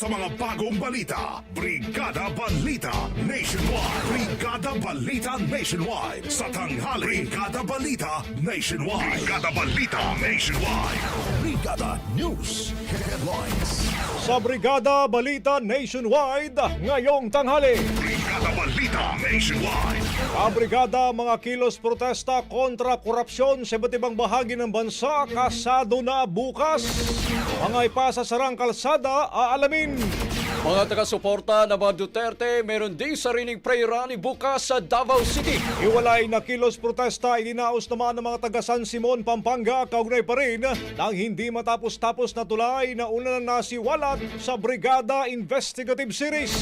Sa mga bagong balita. Brigada Balita Nationwide. Brigada Balita Nationwide. Sa tanghali. Brigada Balita Nationwide. Brigada Balita Nationwide. Brigada News Headlines. Sa Brigada Balita Nationwide, ngayong tanghali. Brigada Balita Nationwide. Kabrigada mga kilos protesta kontra korupsyon sa iba't ibang bahagi ng bansa, kasado na bukas. Mga ipasasarang kalsada, aalamin. Mga taga-suporta ng mga Duterte meron din sariling prayer rally bukas sa Davao City. Iwalay na kilos protesta idinaos naman ng mga taga San Simon, Pampanga, kaugnay pa rin nang hindi matapos-tapos na tulay na una na nasiwalat sa Brigada Investigative Series.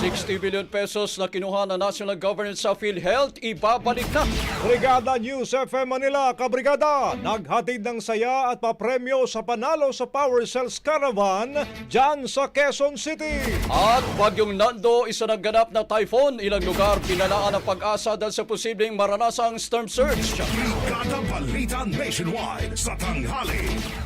60 billion pesos na kinuha ng National Government sa PhilHealth, ibabalik na. Brigada News FM Manila, Kabrigada, naghatid ng saya at papremyo sa panalo sa Power Cells Caravan dyan sa Quezon City. At bagyong Nando, isa ng ganap na typhoon, ilang lugar pinalaan ang pag-asa dahil sa posibleng maranasang storm surge. Brigada Balita Nationwide. Sa tanghali.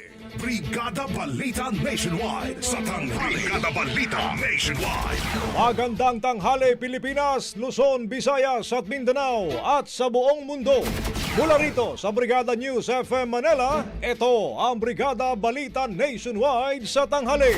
Brigada Balita Nationwide. Sa tanghali. Brigada Balita Nationwide. Magandang tanghali Pilipinas, Luzon, Visayas at Mindanao at sa buong mundo. Mula rito sa Brigada News FM Manila, ito ang Brigada Balita Nationwide sa tanghali.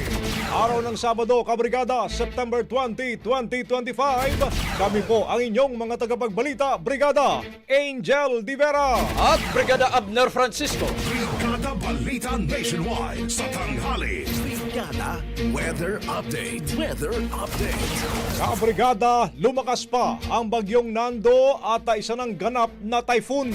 Araw ng Sabado, Kabrigada, September 20, 2025. Kami po ang inyong mga tagapagbalita, Brigada Angel Divera. At Brigada Abner Francisco. Brigada Balita Nationwide. Sa tanghali. Brigada Weather Update. Weather Update. Kabrigada, lumakas pa ang bagyong Nando at isa ng ganap na typhoon.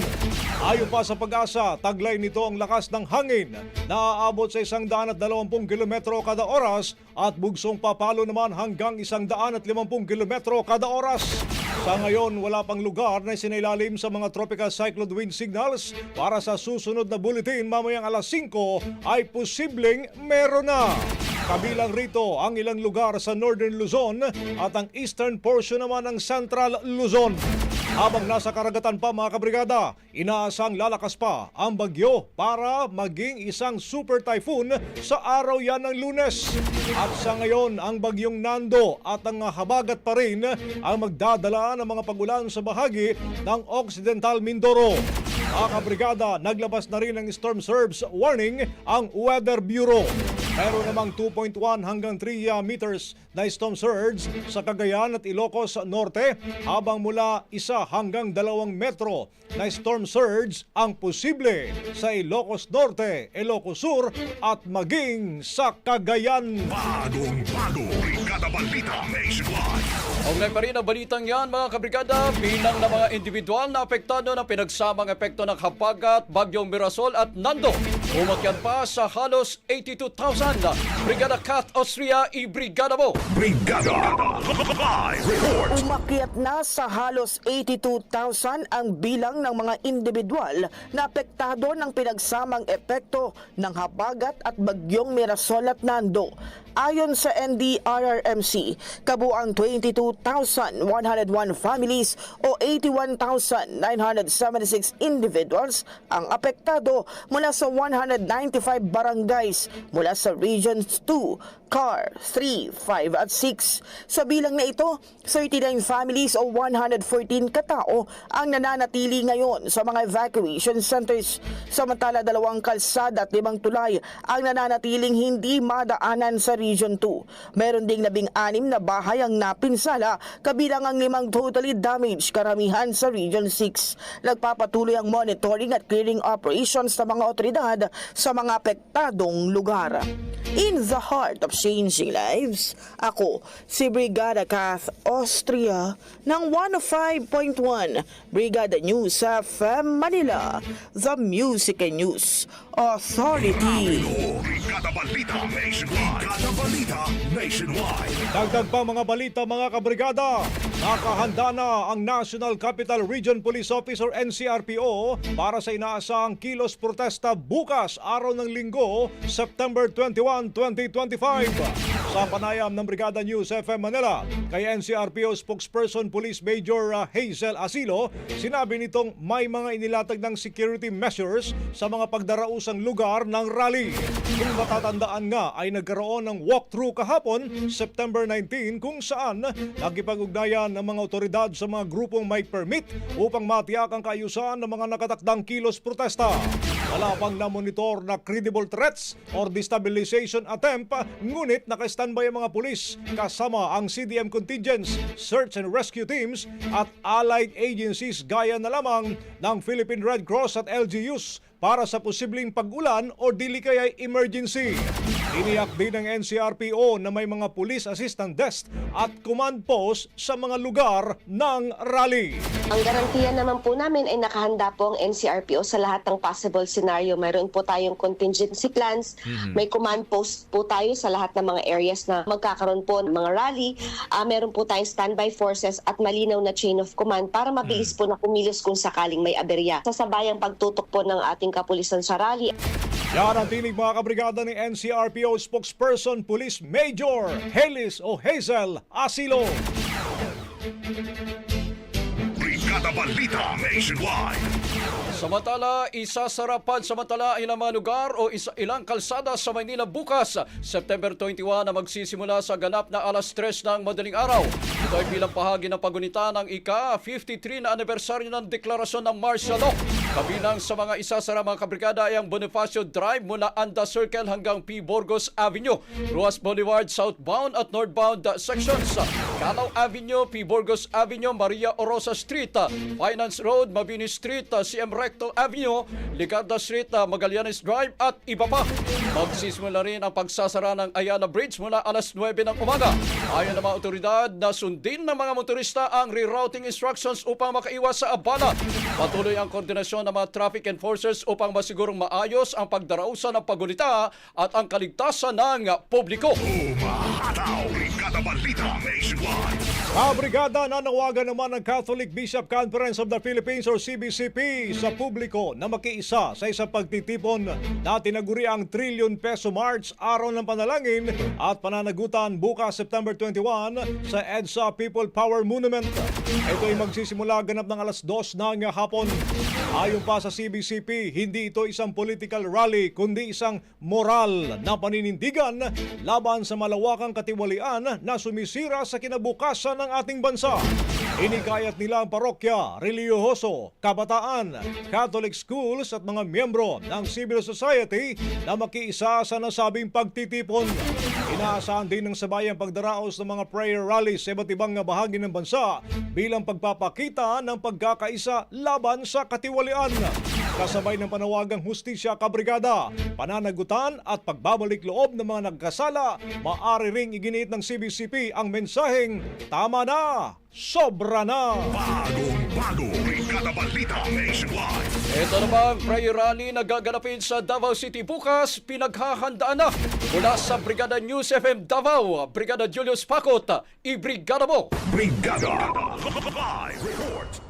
Ayon pa sa pag-asa, taglay nito ang lakas ng hangin na aabot sa 120 kilometro kada oras at bugsong papalo naman hanggang 150 kilometro kada oras. Sa ngayon, wala pang lugar na sinailalim sa mga tropical cyclone wind signals para sa susunod na bulletin mamayang alas 5 ay posibleng meron na. Kabilang rito ang ilang lugar sa Northern Luzon at ang eastern portion naman ng Central Luzon. Habang nasa karagatan pa mga kabrigada, inaasang lalakas pa ang bagyo para maging isang super typhoon sa araw yan ng lunes. At sa ngayon, ang bagyong Nando at ang habagat pa rin ang magdadala ng mga pagulan sa bahagi ng Occidental Mindoro. Mga kabrigada, naglabas na rin ng storm surge warning ang Weather Bureau. Meron namang 2.1 hanggang 3 meters na storm surge sa Cagayan at Ilocos Norte habang mula isa hanggang dalawang metro na storm surge ang posible sa Ilocos Norte, Ilocos Sur at maging sa Cagayan. Bagong bago, Brigada Balita Nationwide. Kaugnay pa rin ang balitang yan mga kabrigada bilang ng mga individual na apektado ng pinagsamang epekto ng habagat, bagyong Mirasol at Nando. Umakyan pa sa halos 82,000. Brigada Cat Austria i Brigada mo. Brigada Live Report. Umakyat na sa halos 82,000 ang bilang ng mga individual na apektado ng pinagsamang epekto ng habagat at bagyong Mirasol at Nando. Ayon sa NDRRMC, kabuang 22,101 families o 81,976 individuals ang apektado mula sa 195 barangays mula sa Regions 2, CAR 3, 5 at 6. Sa bilang na ito, 39 families o 114 katao ang nananatili ngayon sa mga evacuation centers. Samantala, dalawang kalsada at limang tulay ang nananatiling hindi madaanan sa Region 2. Meron ding labing anim na bahay ang napinsala kabilang ang limang totally damaged karamihan sa Region 6. Nagpapatuloy ang monitoring at clearing operations ng mga otoridad sa mga apektadong lugar. In the heart of changing lives, ako si Brigada Kath Austria ng 105.1 Brigada News FM Manila, The Music and News Authority. Brigada Balita Nationwide. Brigada Balita Nationwide. Dagdag pa mga balita mga kabrigada, nakahanda na ang National Capital Region Police Office or NCRPO para sa inaasahang kilos protesta bukas araw ng linggo, September 21, 2025. Sa panayam ng Brigada News FM Manila, kay NCRPO spokesperson Police Major uh, Hazel Asilo, sinabi nitong may mga inilatag ng security measures sa mga pagdarausang lugar ng rally. Kung matatandaan nga ay nagkaroon ng walkthrough kahapon, September 19, kung saan nakipag-ugnayan ng mga otoridad sa mga grupong may permit upang matiyak ang kaayusan ng mga nakatakdang kilos protesta. Wala pang na-monitor na credible threats or destabilization attempt, ngunit naka-standby ang mga pulis kasama ang CDM contingents, search and rescue teams at allied agencies gaya na lamang ng Philippine Red Cross at LGUs para sa posibleng pag-ulan o dili kaya emergency. Iniyak din ng NCRPO na may mga police assistant desk at command post sa mga lugar ng rally. Ang garantiya naman po namin ay nakahanda po ang NCRPO sa lahat ng possible scenario. Mayroon po tayong contingency plans, may command post po tayo sa lahat ng mga areas na magkakaroon po ng mga rally. Ah, meron po tayong standby forces at malinaw na chain of command para mabilis po na kumilos kung sakaling may aberya. Sa sabayang pagtutok po ng ating kapulisan sa rally. Yan ang tinig mga kabrigada ni NCRPO spokesperson Police Major Helis o Hazel Asilo. Brigada Balita Nationwide. Samantala, isasarapan samantala ang ilang mga lugar o isa, ilang kalsada sa Maynila bukas, September 21 na magsisimula sa ganap na alas 3 ng madaling araw. Ito ay bilang bahagi ng pagunita ng ika-53 na anibersaryo ng deklarasyon ng martial law. Kabilang sa mga isasara mga kabrigada ay ang Bonifacio Drive mula Anda Circle hanggang P. Burgos Avenue, Ruas Boulevard southbound at northbound sections, Calao Avenue, P. Burgos Avenue, Maria Orosa Street, Finance Road, Mabini Street, CM Recto Avenue, Ligarda Street, Magallanes Drive at iba pa. Magsisimula rin ang pagsasara ng Ayala Bridge mula alas 9 ng umaga. Ayon ng mga otoridad na sundin ng mga motorista ang rerouting instructions upang makaiwas sa abala. Patuloy ang koordinasyon operasyon ng mga traffic enforcers upang masigurong maayos ang pagdarausan ng pagulita at ang kaligtasan ng publiko. Umahataw, Brigada Balita nanawagan naman ng Catholic Bishop Conference of the Philippines or CBCP sa publiko na makiisa sa isang pagtitipon na tinaguri ang trillion peso march araw ng panalangin at pananagutan bukas September 21 sa EDSA People Power Monument. Ito ay magsisimula ganap ng alas 2 ng hapon. Ayon pa sa CBCP, hindi ito isang political rally kundi isang moral na paninindigan laban sa malawakang katiwalian na sumisira sa kinabukasan ng ating bansa. Inikayat nila ang parokya, reliyohoso, kabataan, Catholic schools at mga miyembro ng civil society na makiisa sa nasabing pagtitipon. Inaasahan din ng sabayang pagdaraos ng mga prayer rallies sa iba't ibang bahagi ng bansa bilang pagpapakita ng pagkakaisa laban sa katiwalian. Kasabay ng panawagang hustisya kabrigada, pananagutan at pagbabalik loob ng mga nagkasala, maaari ring iginiit ng CBCP ang mensaheng tama na, sobra na. Bagong bago, Brigada Balita Nationwide. Ito namang prayer rally na gaganapin sa Davao City bukas, pinaghahandaan na mula sa Brigada News FM Davao, Brigada Julius Pakot, i-brigada mo! Brigada Live Report.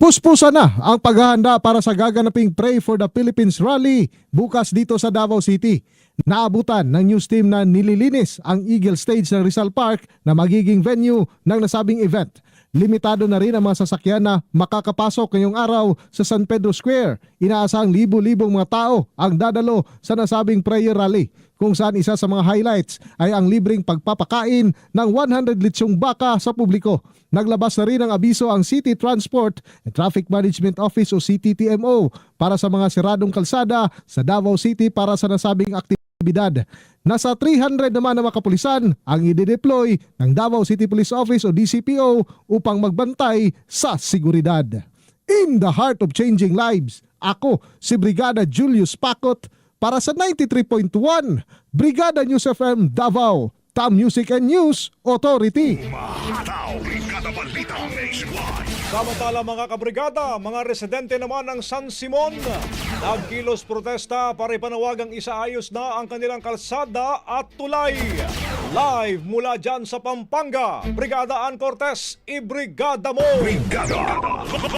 Puspusa na ang paghahanda para sa gaganaping Pray for the Philippines Rally bukas dito sa Davao City. Naabutan ng news team na nililinis ang Eagle Stage ng Rizal Park na magiging venue ng nasabing event. Limitado na rin ang mga sasakyan na makakapasok ngayong araw sa San Pedro Square. Inaasahang libo-libong mga tao ang dadalo sa nasabing prayer rally kung saan isa sa mga highlights ay ang libreng pagpapakain ng 100 litsyong baka sa publiko. Naglabas na rin ang abiso ang City Transport and Traffic Management Office o CTTMO para sa mga siradong kalsada sa Davao City para sa nasabing aktibidad. Nasa 300 naman na makapulisan ang i-deploy ng Davao City Police Office o DCPO upang magbantay sa seguridad. In the heart of changing lives, ako si Brigada Julius Pakot para sa 93.1 Brigada News FM Davao, Tam Music and News Authority. Umahataw, Brigada Balita Nationwide. Samantala mga kabrigada, mga residente naman ng San Simon, nagkilos protesta para ipanawagang isaayos na ang kanilang kalsada at tulay. Live mula dyan sa Pampanga, Brigada Ann Cortez, ibrigada mo! Brigada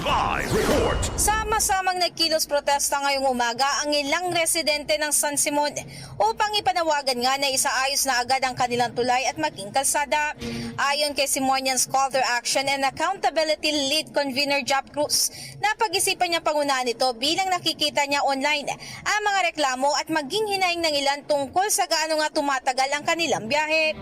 Live Report. Sama-samang nagkilos protesta ngayong umaga ang ilang residente ng San Simon upang ipanawagan nga na isaayos na agad ang kanilang tulay at maging kalsada. Ayon kay Simonian Scholar Action and Accountability Lead Convener Jap Cruz, napag-isipan niya pangunahan ito bilang nakikita niya online ang mga reklamo at maging hinaing ng ilan tungkol sa gaano nga tumatagal ang kanilang biyahe.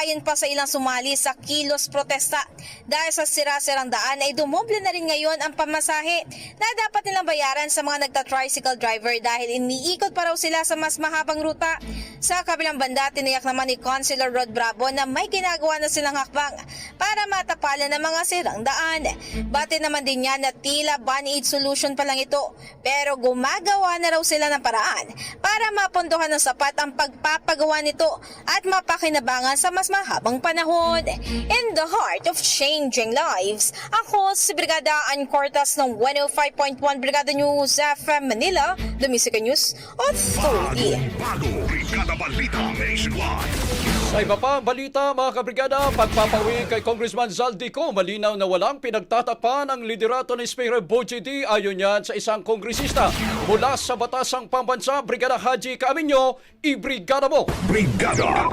Ayon pa sa ilang sumali sa kilos protesta, dahil sa sira-sirang daan ay dumoble na rin ngayon ang pamasahe na dapat nilang bayaran sa mga nagta-tricycle driver dahil iniikot pa raw sila sa mas mahabang ruta. Sa kabilang banda, tiniyak naman ni Councilor Rod Bravo na may ginagawa na silang hakbang para matapalan ng mga sirang daan. Bate naman din niya na tila band-aid solution pa lang ito pero gumagawa na raw sila ng paraan para mapunduhan ng sapat ang pagpapagawa nito at mapakinabangan sa mas mahabang panahon. In the heart of changing lives, ako si Brigada Ann Cortas ng 105.1 Brigada News FM Manila, Music News Authority. Bagong bago, Brigada Balita Nationwide. Sa iba pa balita mga kabrigada, pagpapawi kay Congressman Zaldico, malinaw na walang pinagtatakpan ang liderato ni Speaker Boji D ayon yan sa isang kongresista. Mula sa Batasang Pambansa, Brigada Haji Kaaminyo, ibrigada mo! Brigada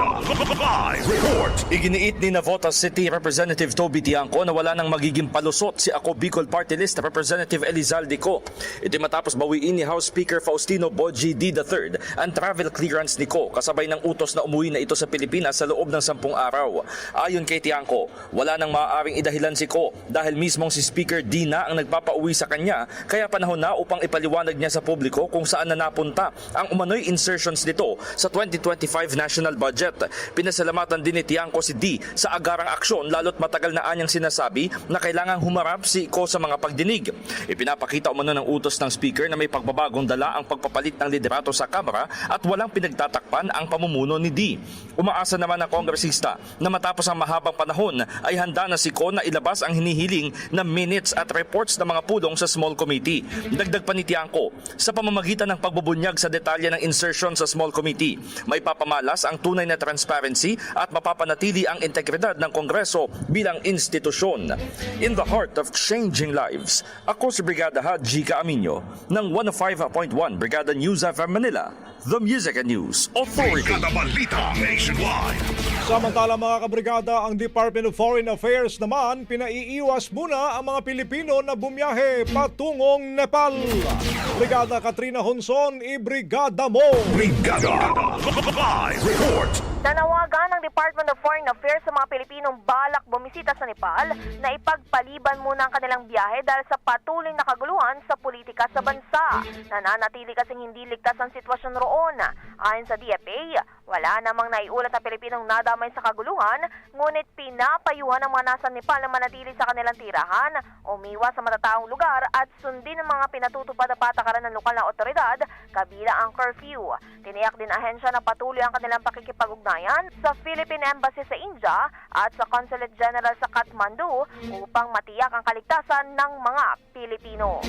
Live Report. Iginiit ni Navota City Representative Toby Tiangco na wala nang magiging palusot si Ako Bicol Party List Representative Elizalde Co. Ito matapos bawiin ni House Speaker Faustino Boji D. III ang travel clearance ni Co kasabay ng utos na umuwi na ito sa Pilipinas sa loob ng sampung araw. Ayon kay Tiangco, wala nang maaaring idahilan si Co dahil mismong si Speaker D na ang nagpapauwi sa kanya kaya panahon na upang ipaliwanag niya sa publiko kung saan na napunta ang umano'y insertions nito sa 2025 national budget. Pinasalamatan din ni Tiangco si D sa agarang aksyon lalo't matagal na anyang sinasabi na kailangang humarap si Ko sa mga pagdinig. Ipinapakita umano ng utos ng speaker na may pagbabagong dala ang pagpapalit ng liderato sa Kamara at walang pinagtatak matakpan ang pamumuno ni D. Umaasa naman ang kongresista na matapos ang mahabang panahon ay handa na si Ko na ilabas ang hinihiling na minutes at reports ng mga pulong sa small committee. Dagdag pa ni Tiangco, sa pamamagitan ng pagbubunyag sa detalye ng insertion sa small committee, may papamalas ang tunay na transparency at mapapanatili ang integridad ng Kongreso bilang institusyon. In the heart of changing lives, ako si Brigada Haji Caaminyo ng 105.1 Brigada News FM Manila, The Music and News Authority. Brigada Balita Nationwide. Samantala mga kabrigada, ang Department of Foreign Affairs naman pinaiiwas muna ang mga Pilipino na bumiyahe patungong Nepal. Brigada Katrina Honson, i-brigada mo! Brigada. Live report. Nanawagan ng Department of Foreign Affairs sa mga Pilipinong balak bumisita sa Nepal na ipagpaliban muna ang kanilang biyahe dahil sa patuloy na kaguluhan sa politika sa bansa. Nananatili kasing hindi ligtas ang sitwasyon roon. Ayon sa DFA, wala namang naiulat na Pilipinong nadamay sa kaguluhan, ngunit pinapayuhan ang mga nasa Nepal na manatili sa kanilang tirahan, umiwas sa matataong lugar at sundin ang mga pinatutupad na patakaran ng lokal na otoridad, kabila ang curfew. Tiniyak din ahensya na patuloy ang kanilang pakikipag-ugnayan sa Philippine Embassy sa India at sa Consulate General sa Kathmandu upang matiyak ang kaligtasan ng mga Pilipino.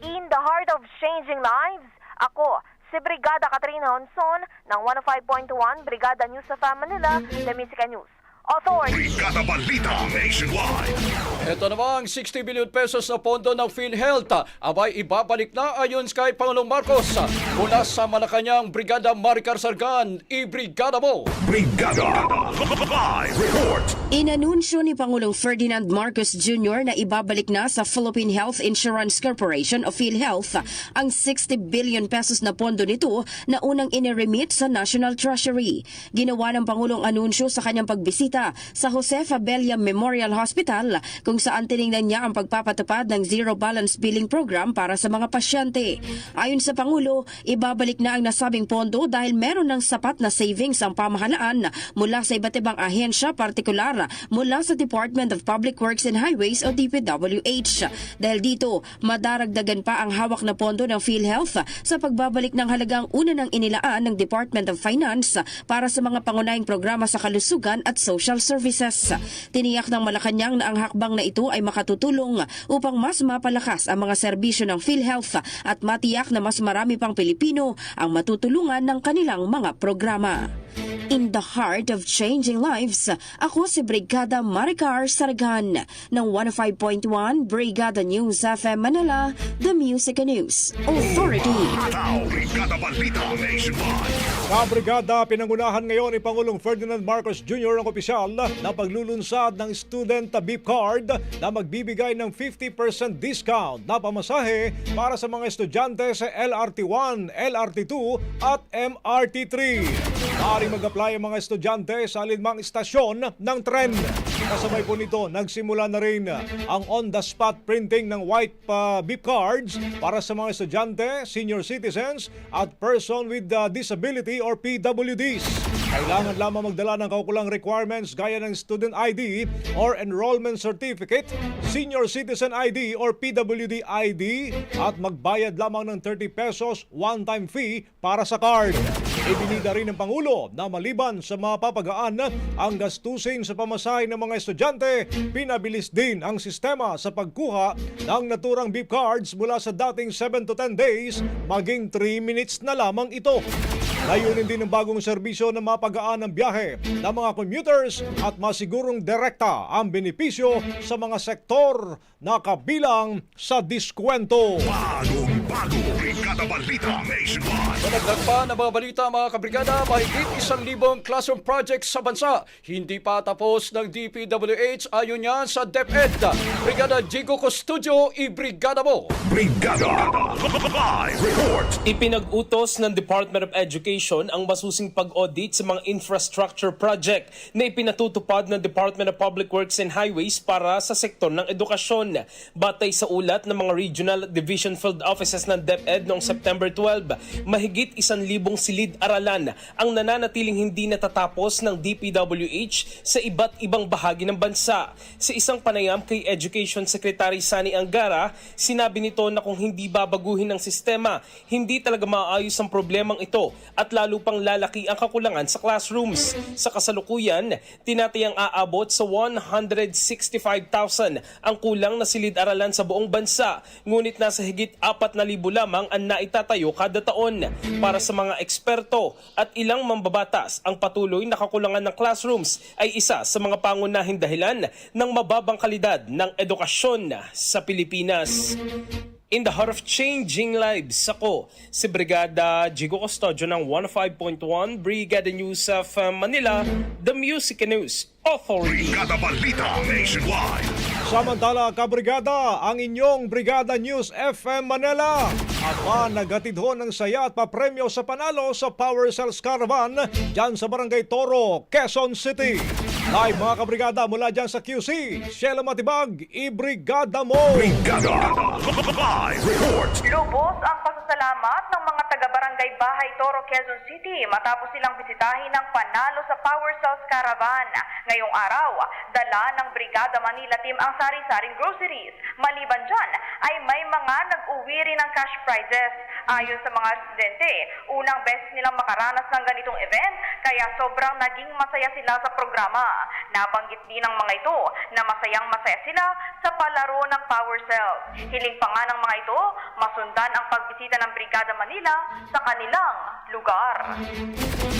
In the heart of changing lives, ako, si Brigada Katrina Honson ng 105.1 Brigada News sa Manila, The Music and News Authority. Brigada Balita Nationwide. Ito namang 60 billion pesos na pondo ng PhilHealth abay ibabalik na ayon kay Pangulong Marcos mula sa Malacanang Brigada Maricar Sargan, i-brigada mo! Brigada. Live report. Inanunsyo ni Pangulong Ferdinand Marcos Jr. na ibabalik na sa Philippine Health Insurance Corporation o PhilHealth ang 60 billion pesos na pondo nito na unang iniremit sa National Treasury. Ginawa ng Pangulong anunsyo sa kanyang pagbisita sa Jose Fabella Memorial Hospital kung saan tiningnan niya ang pagpapatupad ng Zero Balance Billing Program para sa mga pasyente. Ayon sa Pangulo, ibabalik na ang nasabing pondo dahil meron ng sapat na savings ang pamahalaan mula sa iba't ibang ahensya partikular mula sa Department of Public Works and Highways o DPWH. Dahil dito, madaragdagan pa ang hawak na pondo ng PhilHealth sa pagbabalik ng halagang una ng inilaan ng Department of Finance para sa mga pangunahing programa sa kalusugan at social services. Tiniyak ng Malacanang na ang hakbang na ito ay makatutulong upang mas mapalakas ang mga serbisyo ng PhilHealth at matiyak na mas marami pang Pilipino ang matutulungan ng kanilang mga programa. In the heart of changing lives, ako si Brigada Maricar Sargan ng 105.1 Brigada News FM Manila, The Music and News Authority. Brigada Balita Nationwide. Kabrigada, pinangunahan ngayon ni Pangulong Ferdinand Marcos Jr. ang opisyal na paglulunsad ng Student Beep Card na magbibigay ng 50% discount na pamasahe para sa mga estudyante sa LRT1, LRT2 at MRT3. Maaaring mag-apply ang mga estudyante sa alinmang istasyon ng tren. Kasabay po nito, nagsimula na rin ang on-the-spot printing ng white pa beep cards para sa mga estudyante, senior citizens at person with uh, disability or PWDs. Kailangan lamang magdala ng kaukulang requirements gaya ng student ID or enrollment certificate, senior citizen ID or PWD ID at magbayad lamang ng 30 pesos one-time fee para sa card. Ibinida rin ng Pangulo na maliban sa mapapagaan ang gastusin sa pamasahe ng mga estudyante, pinabilis din ang sistema sa pagkuha ng naturang beep cards mula sa dating 7 to 10 days maging 3 minutes na lamang ito. Layunin din ng bagong serbisyo na mapagaan ang biyahe ng mga commuters at masigurong direkta ang benepisyo sa mga sektor na kabilang sa diskwento. Bagong bago. Brigada Balita Nationwide. Panagdag pa ng mga balita mga kabrigada, mahigit isang libong classroom projects sa bansa. Hindi pa tapos ng DPWH ayon niya sa DepEd. Brigada Jigo Custodio, i-brigada mo! Brigada. Live report. Ipinag-utos ng Department of Education ang masusing pag-audit sa mga infrastructure project na ipinatutupad ng Department of Public Works and Highways para sa sektor ng edukasyon. Batay sa ulat ng mga Regional Division Field Offices batas ng DepEd noong September 12, mahigit isan libong silid-aralan ang nananatiling hindi natatapos ng DPWH sa iba't ibang bahagi ng bansa. Sa isang panayam kay Education Secretary Sani Angara, sinabi nito na kung hindi babaguhin ng sistema, hindi talaga maayos ang problemang ito at lalo pang lalaki ang kakulangan sa classrooms. Sa kasalukuyan, tinatayang aabot sa 165,000 ang kulang na silid-aralan sa buong bansa, ngunit nasa higit 4,000 lamang ang naitatayo kada taon. Para sa mga eksperto at ilang mambabatas, ang patuloy na kakulangan ng classrooms ay isa sa mga pangunahing dahilan ng mababang kalidad ng edukasyon sa Pilipinas. In the heart of changing lives, ako si Brigada Jigo Custodio ng 105.1 Brigada News of uh, Manila, the Music News Authority. Brigada Balita Nationwide. Samantala, kabrigada, ang inyong Brigada News FM Manila. Aba, naghatid ho ng saya at papremyo sa panalo sa Power Cells Caravan dyan sa Barangay Toro, Quezon City. Live mga kabrigada mula dyan sa QC, Sheila Matibag, i-brigada mo! Brigada Live Report. Lubos ang pasasalamat ng mga taga-barangay Bahay Toro, Quezon City matapos silang bisitahin ng panalo sa Power Cells Caravan. Ngayong araw, dala ng Brigada Manila Team ang sari-saring groceries. Maliban dyan, ay may mga nag-uwi rin ng cash prizes. Ayon sa mga residente, unang beses nilang makaranas ng ganitong event, kaya sobrang naging masaya sila sa programa. Nabanggit din ng mga ito na masayang masaya sila sa palaro ng Power Cells. Hiling pa nga ng mga ito, masundan ang pagbisita ng Brigada Manila sa kanilang lugar.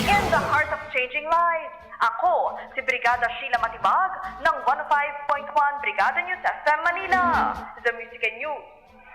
In the heart of changing lives, ako si Brigada Sheila Matibag ng 105.1 Brigada News FM Manila, The Music and News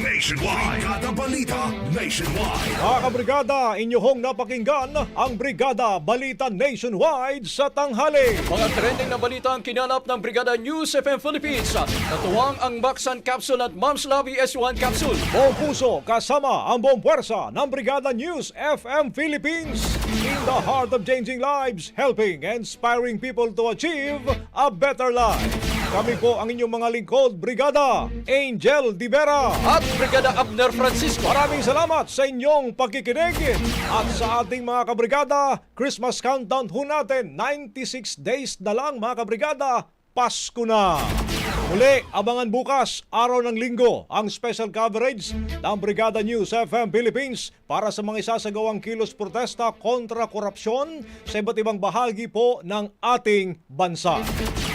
Nationwide. Brigada Balita Nationwide. Mga kabrigada, inyong napakinggan ang Brigada Balita Nationwide sa tanghali. Mga trending na balita ang kinanap ng Brigada News FM Philippines. Natuwang ang Maxan Capsule at Mom's Lobby S1 Capsule. Buong puso kasama ang buong puwersa ng Brigada News FM Philippines. In the heart of changing lives, helping and inspiring people to achieve a better life. Kami po ang inyong mga lingkod, Brigada Angel Divera. At Brigada Abner Francisco. Maraming salamat sa inyong pagkikinig at sa ating mga kabrigada, Christmas countdown ho natin, 96 days na lang mga kabrigada, Pasko na! Muli, abangan bukas, araw ng linggo, ang special coverage ng Brigada News FM Philippines para sa mga isasagawang kilos protesta kontra korupsyon sa iba't ibang bahagi po ng ating bansa.